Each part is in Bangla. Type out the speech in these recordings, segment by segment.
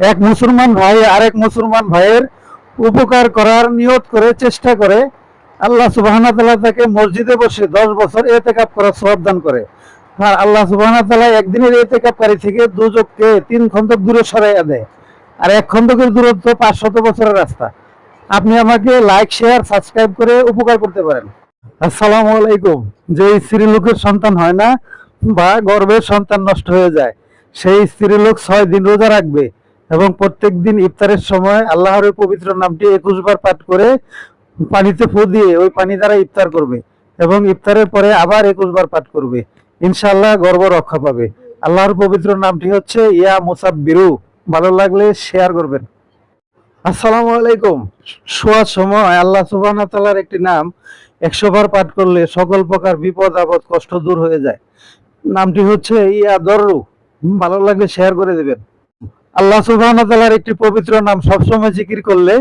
এক মুসলমান ভাই আরেক মুসলমান ভাইয়ের উপকার করার নিয়ত করে, চেষ্টা করে আল্লাহ সুবাহানা তালা তাকে মসজিদে বসে দশ বছর এতে কাপ করার সব দান করে। আর আল্লাহ সুবাহানা তালা একদিনের এতে কাপকারী থেকে দুজককে তিন খন্দক দূরে সরাইয়া দেয়। আর এক খন্দকের দূরত্ব পাঁচশত বছরের রাস্তা। আপনি আমাকে লাইক শেয়ার সাবস্ক্রাইব করে উপকার করতে পারেন। আসসালামু আলাইকুম। যে স্ত্রী লোকের সন্তান হয় না বা গর্ভের সন্তান নষ্ট হয়ে যায়, সেই স্ত্রী লোক ছয় দিন রোজা রাখবে। এবং প্রত্যেক দিন ইফতারের সময় আল্লাহর ওই পবিত্র নামটি একুশ বার পাঠ করে পানিতে ফু দিয়ে ওই পানি দ্বারা ইফতার করবে এবং ইফতারের পরে আবার একুশ বার পাঠ করবে। ইনশাল্লাহ গর্ব রক্ষা পাবে। আল্লাহর পবিত্র নামটি হচ্ছে ইয়া মুসাব্বিরু। ভালো লাগলে শেয়ার করবেন। আসসালামু আলাইকুম। শোয়ার সময় আল্লাহ সুবহানাহু ওয়া তাআলার একটি নাম একশো বার পাঠ করলে সকল প্রকার বিপদ, আপদ, কষ্ট দূর হয়ে যায়। নামটি হচ্ছে ইয়া দররু। ভালো লাগলে শেয়ার করে দেবেন। আল্লাহ ওয়া একটি পবিত্র নাম সবসময় জিকির করলে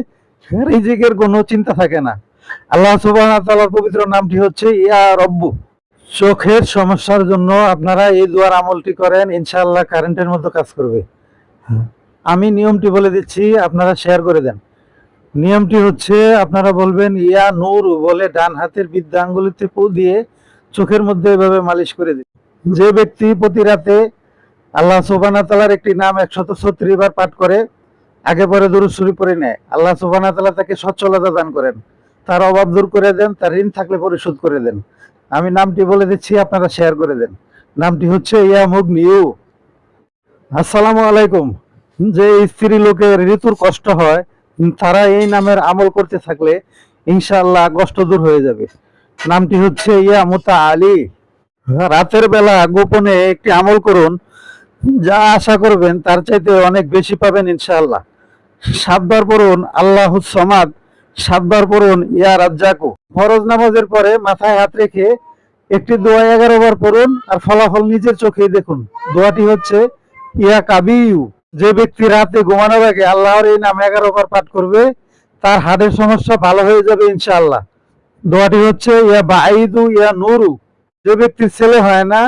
রিজিকের কোনো চিন্তা থাকে না। আল্লাহ ওয়া পবিত্র নামটি হচ্ছে ইয়া রব্বু। চোখের সমস্যার জন্য আপনারা এই দুয়ার আমলটি করেন, ইনশাআল্লাহ কারেন্টের মতো কাজ করবে। আমি নিয়মটি বলে দিচ্ছি, আপনারা শেয়ার করে দেন। নিয়মটি হচ্ছে, আপনারা বলবেন, ইয়া নূর বলে ডান হাতের বিদ্যা আঙ্গুলিতে পু দিয়ে চোখের মধ্যে এভাবে মালিশ করে দিন। যে ব্যক্তি প্রতি রাতে আল্লাহ সুবানা তালার একটি নাম একশত ছত্রিশ বার পাঠ করে, আগে পরে দূর শুরু করে নেয়। আল্লাহ সুবানা তালা তাকে সচ্ছলতা দান করেন। তার অভাব দূর করে দেন, তার ঋণ থাকলে পরিশোধ করে দেন। আমি নামটি বলে দিচ্ছি, আপনারা শেয়ার করে দেন। নামটি হচ্ছে ইয়া মুগ নিউ আসসালামু আলাইকুম। যে স্ত্রী লোকের ঋতুর কষ্ট হয়, তারা এই নামের আমল করতে থাকলে ইনশাআল্লাহ কষ্ট দূর হয়ে যাবে। নামটি হচ্ছে ইয়া মুতা আলী। রাতের বেলা গোপনে একটি আমল করুন যা আশা করবেন, তার চাইতে অনেক বেশি পাবেন ইনশাআল্লাহ। সাতবার পড়ুন, আল্লাহ সমাদ। সাতবার পড়ুন, ইয়া রাজ্জাকু। ফরজ নামাজের পরে মাথায় হাত রেখে একটি দোয়া এগারো বার পড়ুন, আর ফলাফল নিজের চোখেই দেখুন। দোয়াটি হচ্ছে, ইয়া কাবিউ। যে ব্যক্তি রাতে ঘুমানোর আগে আল্লাহর এই নাম এগারো বার পাঠ করবে, তার হাড়ের সমস্যা ভালো হয়ে যাবে ইনশাআল্লাহ। দোয়াটি হচ্ছে, ইয়া বাইদু ইয়া নুরু। যে ব্যক্তির ছেলে হয় না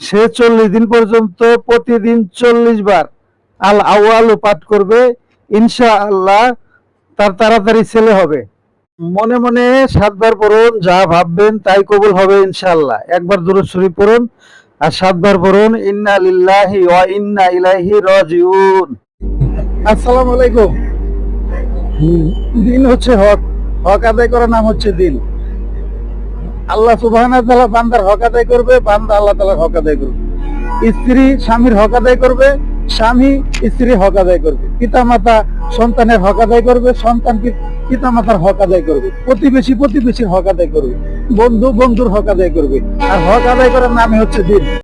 সে চল্লিশ দিন পর্যন্ত প্রতিদিন চল্লিশ বার আল আওয়ালু পাঠ করবে, ইনশাআল্লাহ তার তাড়াতাড়ি ছেলে হবে। মনে মনে সাতবার পড়ুন, যা ভাববেন তাই কবুল হবে ইনশাআল্লাহ। একবার দূরত শরীফ পড়ুন আর সাতবার পড়ুন, ইন্না লিল্লাহি ওয়া ইন্না রাজিউন। আসসালামু আলাইকুম। দিন হচ্ছে হক হক আদায় করার নাম হচ্ছে দিন। আল্লাহ বান্দার হক আদায় করবে, বান্দা আল্লাহ তালার হক আদায় করবে। স্ত্রী স্বামীর হক আদায় করবে, স্বামী স্ত্রী হক আদায় করবে। পিতা মাতা সন্তানের হক আদায় করবে, সন্তান পিতা মাতার হক আদায় করবে। প্রতিবেশী প্রতিবেশীর হক আদায় করবে। বন্ধু বন্ধুর হক আদায় করবে। আর হক আদায় করার নামে হচ্ছে দিন।